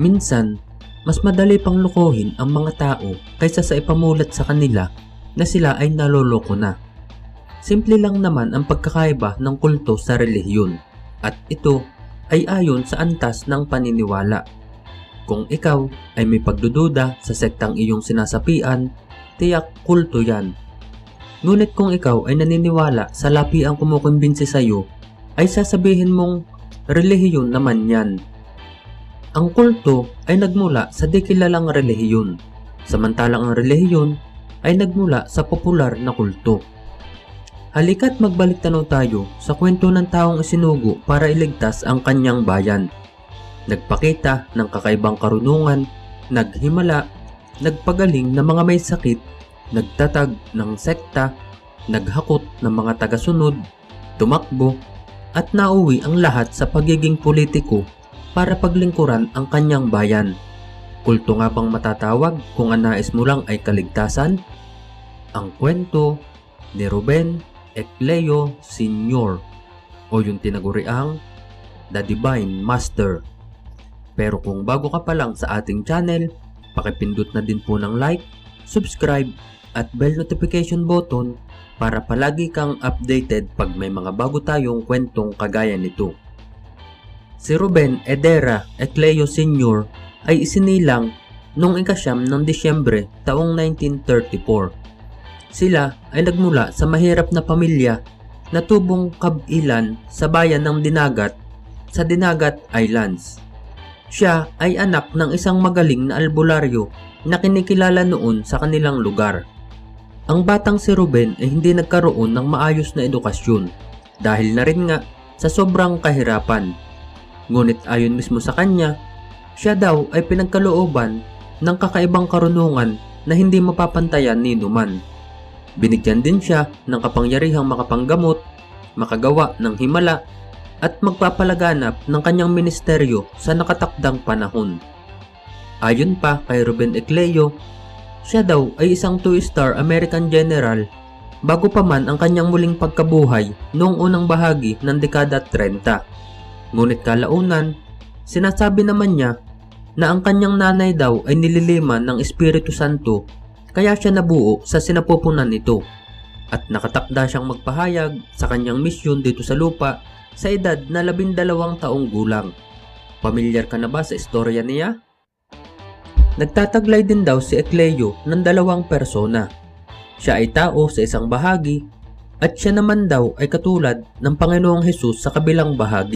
Minsan, mas madali pang lukohin ang mga tao kaysa sa ipamulat sa kanila na sila ay naloloko na. Simple lang naman ang pagkakaiba ng kulto sa relihiyon at ito ay ayon sa antas ng paniniwala. Kung ikaw ay may pagdududa sa sektang iyong sinasapian, tiyak kulto yan. Ngunit kung ikaw ay naniniwala sa lapi ang kumukumbinsi sa iyo, ay sasabihin mong relihiyon naman yan. Ang kulto ay nagmula sa di kilalang relihiyon, samantalang ang relihiyon ay nagmula sa popular na kulto. Halika't magbalik tanaw tayo sa kwento ng taong isinugo para iligtas ang kanyang bayan. Nagpakita ng kakaibang karunungan, naghimala, nagpagaling ng mga may sakit, nagtatag ng sekta, naghakot ng mga tagasunod, tumakbo, at nauwi ang lahat sa pagiging politiko para paglingkuran ang kanyang bayan. Kulto nga bang matatawag kung ang mo lang ay kaligtasan? Ang kwento ni Ruben Ecleo Sr. o yung tinaguriang The Divine Master. Pero kung bago ka pa lang sa ating channel, pakipindot na din po ng like, subscribe at bell notification button para palagi kang updated pag may mga bago tayong kwentong kagaya nito. Si Ruben Edera Ecleo Sr. ay isinilang noong ikasyam ng Disyembre taong 1934. Sila ay nagmula sa mahirap na pamilya na tubong kabilan sa bayan ng Dinagat sa Dinagat Islands. Siya ay anak ng isang magaling na albularyo na kinikilala noon sa kanilang lugar. Ang batang si Ruben ay hindi nagkaroon ng maayos na edukasyon dahil na rin nga sa sobrang kahirapan. Ngunit ayon mismo sa kanya, siya daw ay pinagkalooban ng kakaibang karunungan na hindi mapapantayan ni Numan. Binigyan din siya ng kapangyarihang makapanggamot, makagawa ng himala, at magpapalaganap ng kanyang ministeryo sa nakatakdang panahon. Ayon pa kay Ruben Ecleo, siya daw ay isang two-star American general bago pa man ang kanyang muling pagkabuhay noong unang bahagi ng dekada 30. Ngunit kalaunan, sinasabi naman niya na ang kanyang nanay daw ay nililiman ng Espiritu Santo kaya siya nabuo sa sinapupunan nito at nakatakda siyang magpahayag sa kanyang misyon dito sa lupa sa edad na labindalawang taong gulang. Pamilyar ka na ba sa istorya niya? Nagtataglay din daw si Ecleo ng dalawang persona. Siya ay tao sa isang bahagi at siya naman daw ay katulad ng Panginoong Hesus sa kabilang bahagi.